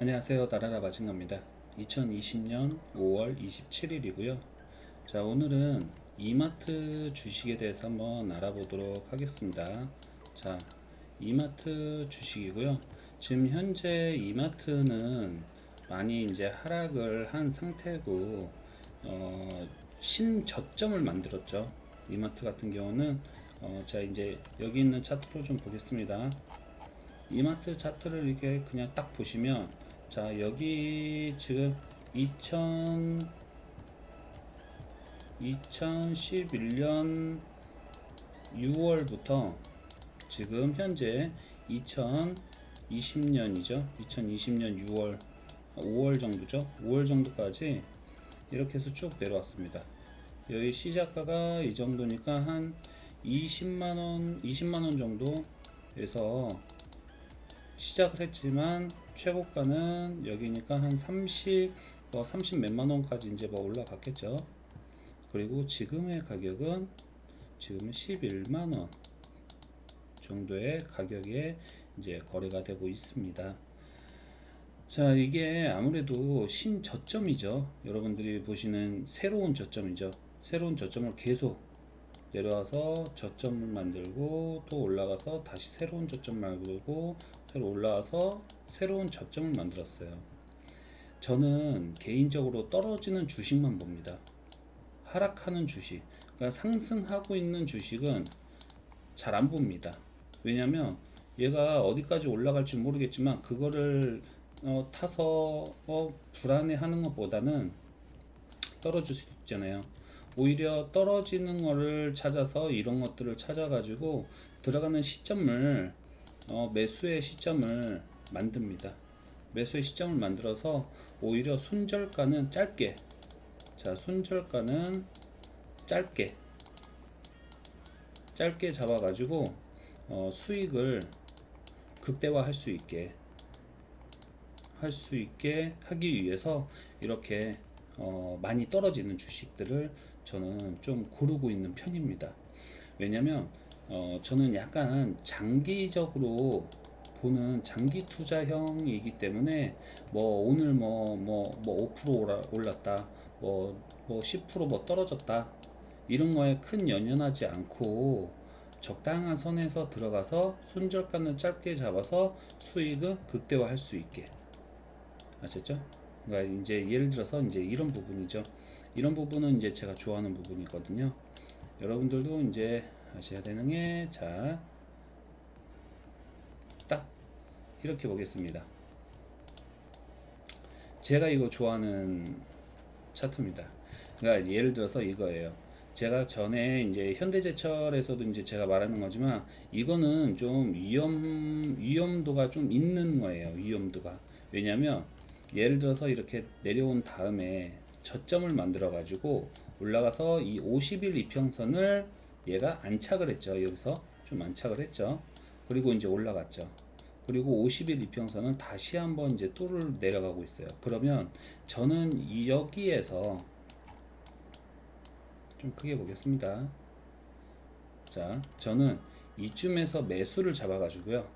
안녕하세요. 나라라 마징가입니다. 2020년 5월 27일이고요. 자, 오늘은 이마트 주식에 대해서 한번 알아보도록 하겠습니다. 자, 이마트 주식이고요. 지금 현재 이마트는 많이 이제 하락을 한 상태고, 어, 신저점을 만들었죠. 이마트 같은 경우는, 어, 자, 이제 여기 있는 차트로 좀 보겠습니다. 이마트 차트를 이렇게 그냥 딱 보시면 자 여기 지금 2000 2011년 6월부터 지금 현재 2020년이죠. 2020년 6월 5월 정도죠. 5월 정도까지 이렇게 해서 쭉 내려왔습니다. 여기 시작가가 이 정도니까 한 20만원 20만원 정도에서 시작을 했지만 최고가는 여기니까 한 30, 뭐 30 몇만 원까지 이제 뭐 올라갔겠죠. 그리고 지금의 가격은 지금은 11만 원 정도의 가격에 이제 거래가 되고 있습니다. 자, 이게 아무래도 신저점이죠. 여러분들이 보시는 새로운 저점이죠. 새로운 저점을 계속 내려와서 저점을 만들고 또 올라가서 다시 새로운 저점 만들고 새로 올라와서 새로운 저점을 만들었어요. 저는 개인적으로 떨어지는 주식만 봅니다. 하락하는 주식, 그러니까 상승하고 있는 주식은 잘 안 봅니다. 왜냐면 얘가 어디까지 올라갈지 모르겠지만 그거를 어, 타서 어, 불안해하는 것보다는 떨어질 수 있잖아요. 오히려 떨어지는 거를 찾아서 이런 것들을 찾아가지고 들어가는 시점을 어, 매수의 시점을 만듭니다. 매수의 시점을 만들어서 오히려 손절가는 짧게 자 손절가는 짧게 짧게 잡아 가지고 어, 수익을 극대화 할 수 있게 할 수 있게 하기 위해서 이렇게 어, 많이 떨어지는 주식들을 저는 좀 고르고 있는 편입니다. 왜냐면 어, 저는 약간 장기적으로 보는 장기 투자형이기 때문에 뭐 오늘 뭐 뭐 뭐 5% 올랐다 뭐 뭐 10%뭐 떨어졌다 이런 거에 큰 연연하지 않고 적당한 선에서 들어가서 손절가는 짧게 잡아서 수익을 극대화할 수 있게 아셨죠? 그러니까 이제 예를 들어서 이제 이런 부분이죠. 이런 부분은 이제 제가 좋아하는 부분이거든요. 여러분들도 이제 하셔야 되는 게, 자, 딱, 이렇게 보겠습니다. 제가 이거 좋아하는 차트입니다. 그러니까 예를 들어서 이거예요. 제가 전에 이제 현대제철에서도 이제 제가 말하는 거지만 이거는 좀 위험 위험도가 좀 있는 거예요. 위험도가 왜냐하면 예를 들어서 이렇게 내려온 다음에 저점을 만들어 가지고 올라가서 이 50일 이평선을 얘가 안착을 했죠. 여기서 좀 안착을 했죠. 그리고 이제 올라갔죠. 그리고 50일 이평선은 다시 한번 이제 뚫을 내려가고 있어요. 그러면 저는 이 여기에서 좀 크게 보겠습니다. 자, 저는 이쯤에서 매수를 잡아가지고요.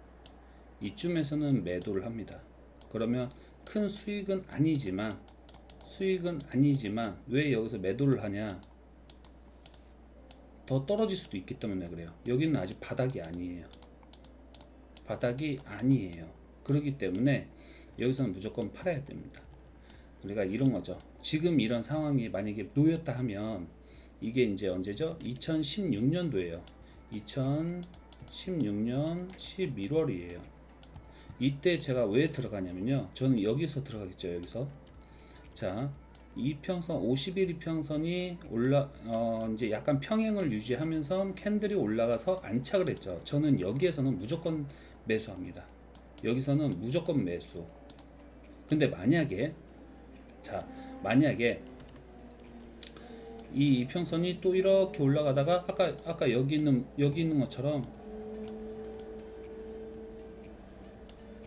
이쯤에서는 매도를 합니다. 그러면 큰 수익은 아니지만 수익은 아니지만 왜 여기서 매도를 하냐? 더 떨어질 수도 있기 때문에 그래요. 여기는 아직 바닥이 아니에요. 바닥이 아니에요. 그렇기 때문에 여기서는 무조건 팔아야 됩니다. 우리가 이런 거죠. 지금 이런 상황이 만약에 놓였다 하면 이게 이제 언제죠? 2016년도예요. 2016년 11월이에요. 이때 제가 왜 들어가냐면요. 저는 여기서 들어가겠죠. 여기서. 자, 이평선 51 이평선이 올라 어 이제 약간 평행을 유지하면서 캔들이 올라가서 안착을 했죠. 저는 여기에서는 무조건 매수합니다. 여기서는 무조건 매수. 근데 만약에 자, 만약에 이 이평선이 또 이렇게 올라가다가 아까 아까 여기 있는 여기 있는 것처럼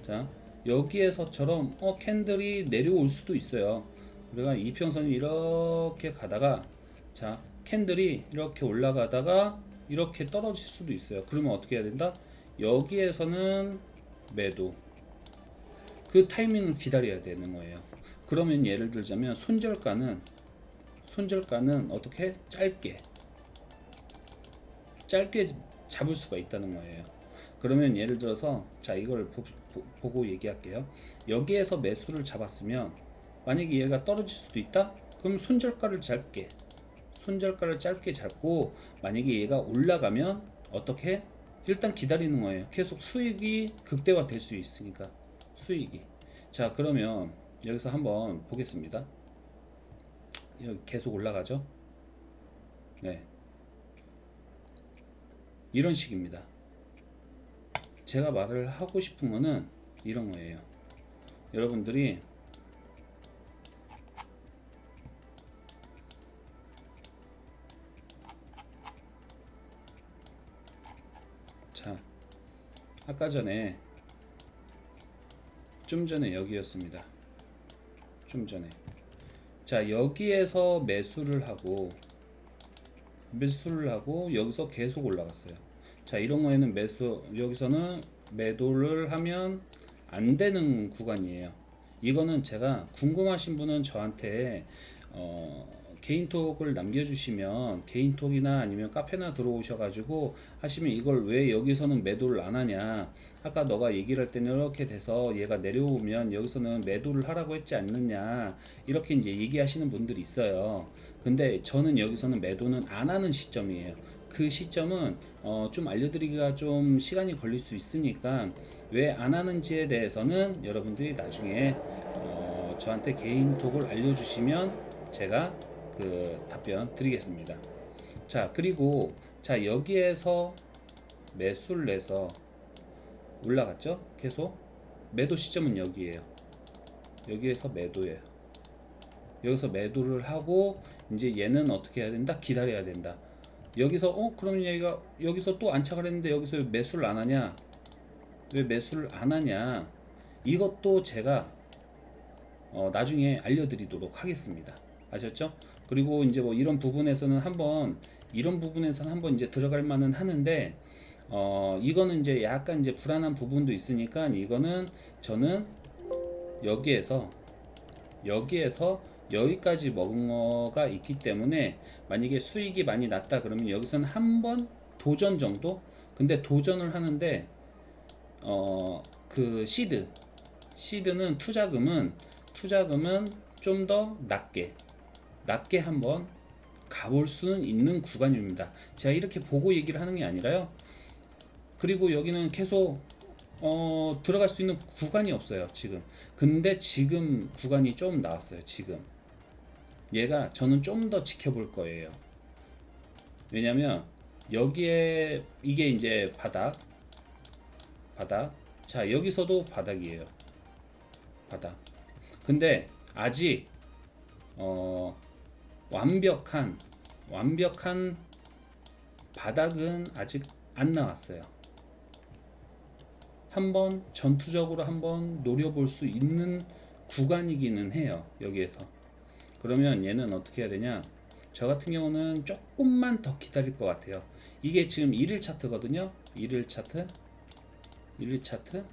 자 여기에서처럼 어 캔들이 내려올 수도 있어요. 우리가 이평선이 이렇게 가다가 자 캔들이 이렇게 올라가다가 이렇게 떨어질 수도 있어요. 그러면 어떻게 해야 된다? 여기에서는 매도. 그 타이밍을 기다려야 되는 거예요. 그러면 예를 들자면 손절가는 손절가는 어떻게 짧게 짧게 잡을 수가 있다는 거예요. 그러면 예를 들어서 자 이걸 보, 보, 고 얘기할게요. 여기에서 매수를 잡았으면 만약에 얘가 떨어질 수도 있다. 그럼 손절가를 짧게 손절가를 짧게 잡고 만약에 얘가 올라가면 어떻게 일단 기다리는 거예요. 계속 수익이 극대화 될 수 있으니까 수익이 자 그러면 여기서 한번 보겠습니다. 여기 계속 올라가죠. 네 이런 식입니다. 제가 말을 하고 싶은 거는 이런 거예요. 여러분들이 아까 전에 좀 전에 여기였습니다. 좀 전에. 자, 여기에서 매수를 하고 매수를 하고 여기서 계속 올라갔어요. 자, 이런 거에는 매수 여기서는 매도를 하면 안 되는 구간이에요. 이거는 제가 궁금하신 분은 저한테 어, 개인톡을 남겨주시면 개인톡이나 아니면 카페나 들어오셔가지고 하시면 이걸 왜 여기서는 매도를 안 하냐. 아까 너가 얘기를 할 때는 이렇게 돼서 얘가 내려오면 여기서는 매도를 하라고 했지 않느냐. 이렇게 이제 얘기하시는 분들이 있어요. 근데 저는 여기서는 매도는 안 하는 시점이에요. 그 시점은 어, 좀 알려드리기가 좀 시간이 걸릴 수 있으니까 왜 안 하는지에 대해서는 여러분들이 나중에 어, 저한테 개인톡을 알려주시면 제가 그 답변 드리겠습니다. 자 그리고 자 여기에서 매수를 내서 올라갔죠? 계속 매도 시점은 여기에요. 여기에서 매도예요. 여기서 매도를 하고 이제 얘는 어떻게 해야 된다? 기다려야 된다. 여기서 어 그러면 얘가 여기서 또 안착을 했는데 여기서 왜 매수를 안 하냐? 왜 매수를 안 하냐? 이것도 제가 어, 나중에 알려드리도록 하겠습니다. 아셨죠? 그리고 이제 뭐 이런 부분에서는 한번 이런 부분에서는 한번 이제 들어갈 만은 하는데 어 이거는 이제 약간 이제 불안한 부분도 있으니까 이거는 저는 여기에서 여기에서 여기까지 먹은 거가 있기 때문에 만약에 수익이 많이 났다 그러면 여기서는 한 번 도전 정도 근데 도전을 하는데 어 그 시드 시드는 투자금은 투자금은 좀 더 낮게 낮게 한번 가볼 수는 있는 구간입니다. 제가 이렇게 보고 얘기를 하는 게 아니라요. 그리고 여기는 계속 어, 들어갈 수 있는 구간이 없어요. 지금. 근데 지금 구간이 좀 나왔어요. 지금. 얘가 저는 좀 더 지켜볼 거예요. 왜냐면 여기에 이게 이제 바닥 바닥 자 여기서도 바닥이에요. 바닥. 근데 아직 어 완벽한 완벽한 바닥은 아직 안 나왔어요. 한번 전투적으로 한번 노려볼 수 있는 구간이기는 해요. 여기에서. 그러면 얘는 어떻게 해야 되냐? 저 같은 경우는 조금만 더 기다릴 것 같아요. 이게 지금 1일 차트거든요. 1일 차트. 1일 차트.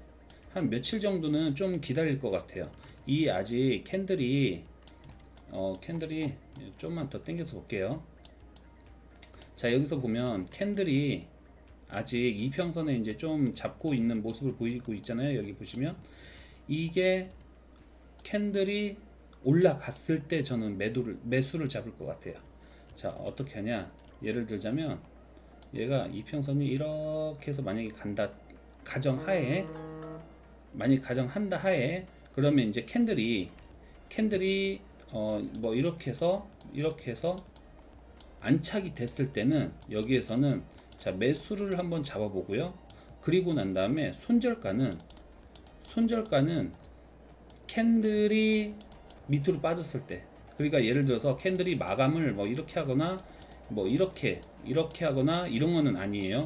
한 며칠 정도는 좀 기다릴 것 같아요. 이 아직 캔들이 어, 캔들이 좀만 더 당겨서 볼게요. 자 여기서 보면 캔들이 아직 이평선에 이제 좀 잡고 있는 모습을 보이고 있잖아요. 여기 보시면 이게 캔들이 올라갔을 때 저는 매도를 매수를 잡을 것 같아요. 자 어떻게 하냐? 예를 들자면 얘가 이평선이 이렇게 해서 만약에 간다 가정하에 만약 가정한다 하에 그러면 이제 캔들이 캔들이 어 뭐 이렇게 해서 이렇게 해서 안착이 됐을 때는 여기에서는 자 매수를 한번 잡아보고요. 그리고 난 다음에 손절가는 손절가는 캔들이 밑으로 빠졌을 때 그러니까 예를 들어서 캔들이 마감을 뭐 이렇게 하거나 뭐 이렇게 이렇게 하거나 이런 거는 아니에요.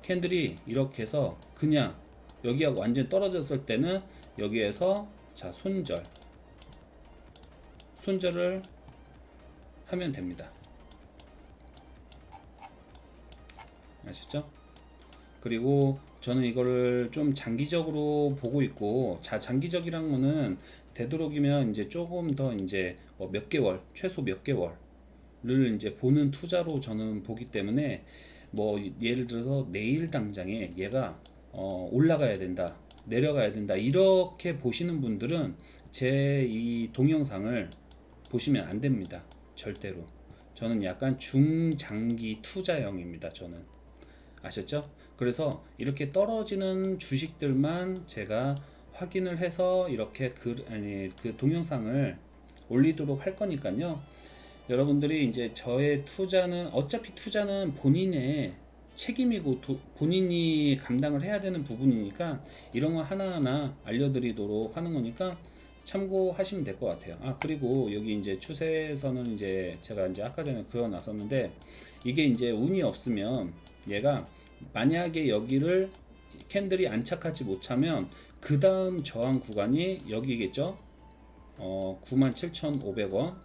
캔들이 이렇게 해서 그냥 여기하고 완전 떨어졌을 때는 여기에서 자 손절 손절을 하면 됩니다. 아시죠? 그리고 저는 이거를 좀 장기적으로 보고 있고 자 장기적이란 거는 되도록이면 이제 조금 더 이제 뭐 몇 개월 최소 몇 개월을 이제 보는 투자로 저는 보기 때문에 뭐 예를 들어서 내일 당장에 얘가 어 올라가야 된다 내려가야 된다 이렇게 보시는 분들은 제 이 동영상을 보시면 안 됩니다 절대로 저는 약간 중장기 투자형입니다 저는 아셨죠? 그래서 이렇게 떨어지는 주식들만 제가 확인을 해서 이렇게 그 아니 그 동영상을 올리도록 할 거니까요. 여러분들이 이제 저의 투자는 어차피 투자는 본인의 책임이고 도- 본인이 감당을 해야 되는 부분이니까 이런 거 하나하나 알려드리도록 하는 거니까 참고하시면 될 것 같아요. 아 그리고 여기 이제 추세에서는 이제 제가 이제 아까 전에 그어놨었는데 이게 이제 운이 없으면 얘가 만약에 여기를 캔들이 안착하지 못하면 그 다음 저항 구간이 여기겠죠? 어 97,500원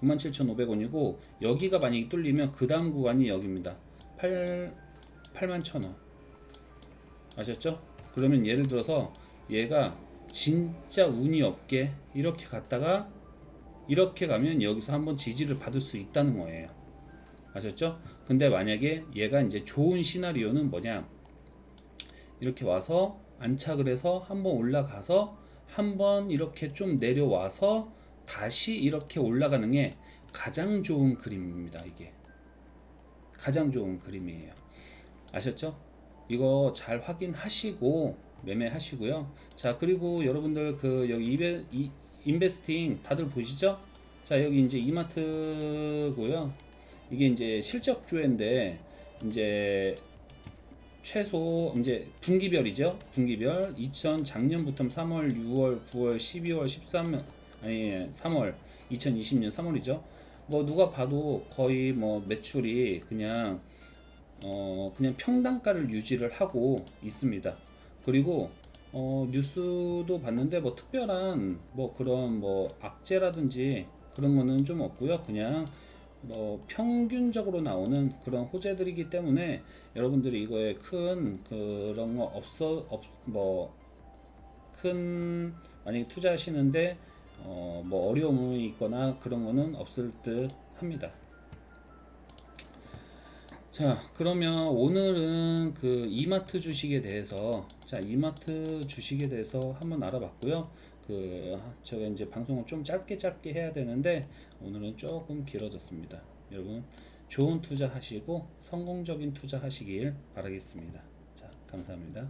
97,500원이고 여기가 만약에 뚫리면 그 다음 구간이 여기입니다 8 81,000원 아셨죠? 그러면 예를 들어서 얘가 진짜 운이 없게 이렇게 갔다가 이렇게 가면 여기서 한번 지지를 받을 수 있다는 거예요 아셨죠? 근데 만약에 얘가 이제 좋은 시나리오는 뭐냐 이렇게 와서 안착을 해서 한번 올라가서 한번 이렇게 좀 내려와서 다시 이렇게 올라가는 게 가장 좋은 그림입니다 이게 가장 좋은 그림이에요 아셨죠? 이거 잘 확인하시고 매매하시고요 자 그리고 여러분들 그 여기 이베, 이, 인베스팅 다들 보시죠? 자 여기 이제 이마트고요 이게 이제 실적주인데 이제 최소 이제 분기별이죠. 분기별 2000 작년부터 3월, 6월, 9월, 12월, 13월 아니 3월 2020년 3월이죠. 뭐 누가 봐도 거의 뭐 매출이 그냥 어 그냥 평단가를 유지를 하고 있습니다. 그리고 어 뉴스도 봤는데 뭐 특별한 뭐 그런 뭐 악재라든지 그런 거는 좀 없고요. 그냥 뭐 평균적으로 나오는 그런 호재들이기 때문에 여러분들이 이거에 큰 그런 거 없어 없 뭐 큰 만약에 투자하시는데 어 뭐 어려움이 있거나 그런 거는 없을 듯 합니다. 자 그러면 오늘은 그 이마트 주식에 대해서 자 이마트 주식에 대해서 한번 알아봤고요. 그 제가 이제 방송을 좀 짧게 짧게 해야 되는데 오늘은 조금 길어졌습니다. 여러분 좋은 투자 하시고 성공적인 투자 하시길 바라겠습니다. 자 감사합니다